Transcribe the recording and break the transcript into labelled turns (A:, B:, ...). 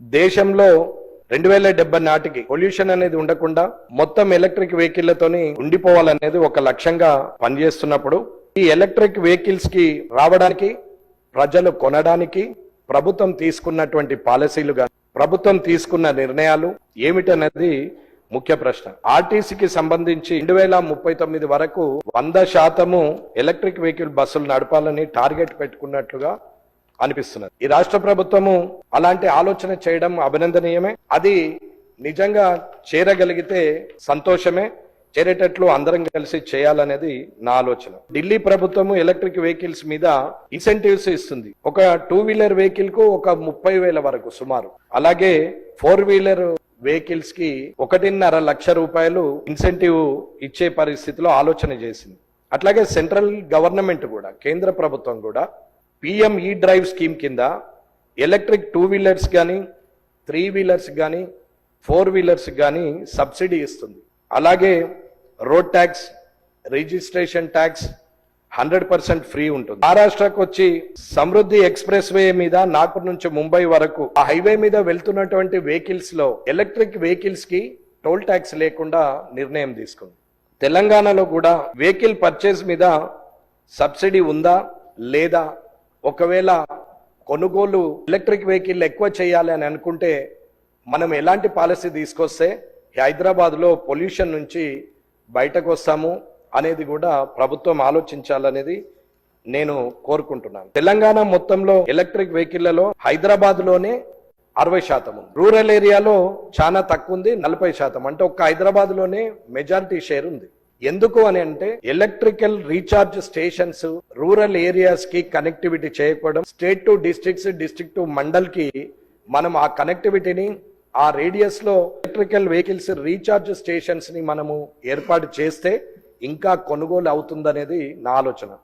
A: దేశంలో రెండు వేల డెబ్బై నాటికి పొల్యూషన్ అనేది ఉండకుండా మొత్తం ఎలక్ట్రిక్ వెహికల్లతోని ఉండిపోవాలనేది ఒక లక్ష్యంగా పనిచేస్తున్నప్పుడు ఈ ఎలక్ట్రిక్ వెహికల్స్కి రావడానికి ప్రజలు కొనడానికి ప్రభుత్వం తీసుకున్నటువంటి పాలసీలు కానీ ప్రభుత్వం తీసుకున్న నిర్ణయాలు ఏమిటనేది ముఖ్య ప్రశ్న. ఆర్టీసీకి సంబంధించి రెండు వేల ముప్పై తొమ్మిది వరకు వంద శాతము ఎలక్ట్రిక్ వెహికల్ బస్సులు నడపాలని టార్గెట్ పెట్టుకున్నట్లుగా అనిపిస్తున్నది. ఈ రాష్ట్ర ప్రభుత్వము అలాంటి ఆలోచన చేయడం అభినందనీయమే. అది నిజంగా చేరగలిగితే సంతోషమే. చేరేటట్లు అందరం కలిసి చేయాలనేది నా ఆలోచన. ఢిల్లీ ప్రభుత్వము ఎలక్ట్రిక్ వెహికల్స్ మీద ఇన్సెంటివ్స్ ఇస్తుంది. ఒక టూ వీలర్ వెహికల్కు ఒక ముప్పై వేల వరకు సుమారు. అలాగే ఫోర్ వీలర్ వెహికల్స్కి ఒకటిన్నర లక్ష రూపాయలు ఇన్సెంటివ్ ఇచ్చే పరిస్థితిలో ఆలోచన చేసింది. అట్లాగే సెంట్రల్ గవర్నమెంట్ కూడా కేంద్ర ప్రభుత్వం కూడా పిఎం ఈ డ్రైవ్ స్కీమ్ కింద ఎలక్ట్రిక్ టూ వీలర్స్ కానీ త్రీ వీలర్స్ కానీ ఫోర్ వీలర్స్ కానీ సబ్సిడీ ఇస్తుంది. అలాగే road tax registration tax hundred percent free ఉంటుంది. మహారాష్ట్రకు వచ్చి సమృద్ధి ఎక్స్ప్రెస్ వే మీద నాగపూర్ నుంచి ముంబై వరకు ఆ హైవే మీద వెళ్తున్నటువంటి వెహికల్స్లో ఎలక్ట్రిక్ వెహికల్స్కి టోల్ ట్యాక్స్ లేకుండా నిర్ణయం తీసుకుంది. తెలంగాణలో కూడా వెహికల్ పర్చేస్ మీద సబ్సిడీ ఉందా? లేదా? ఒకవేళ కొనుగోలు ఎలక్ట్రిక్ వెహికల్ ఎక్కువ చేయాలి అని అనుకుంటే మనం ఎలాంటి పాలసీ తీసుకొస్తే హైదరాబాద్లో పొల్యూషన్ నుంచి బయటకు వస్తాము అనేది కూడా ప్రభుత్వం ఆలోచించాలనేది నేను కోరుకుంటున్నాను. తెలంగాణ మొత్తంలో ఎలక్ట్రిక్ వెహికల్లలో హైదరాబాద్లోనే అరవై శాతం ఉంది. రూరల్ ఏరియాలో చాలా తక్కువ ఉంది నలభై శాతం. అంటే ఒక్క హైదరాబాద్లోనే మెజారిటీ షేర్ ఉంది. ఎందుకు అని అంటే ఎలక్ట్రికల్ రీఛార్జ్ స్టేషన్స్ రూరల్ ఏరియాస్కి కనెక్టివిటీ చేయకపోవడం state to districts district to మండల్కి మనం ఆ కనెక్టివిటీని ఆ రేడియస్లో ఎలక్ట్రికల్ వెహికల్స్ రీఛార్జ్ స్టేషన్స్ని మనము ఏర్పాటు చేస్తే ఇంకా కొనుగోలు అవుతుందనేది నా ఆలోచన.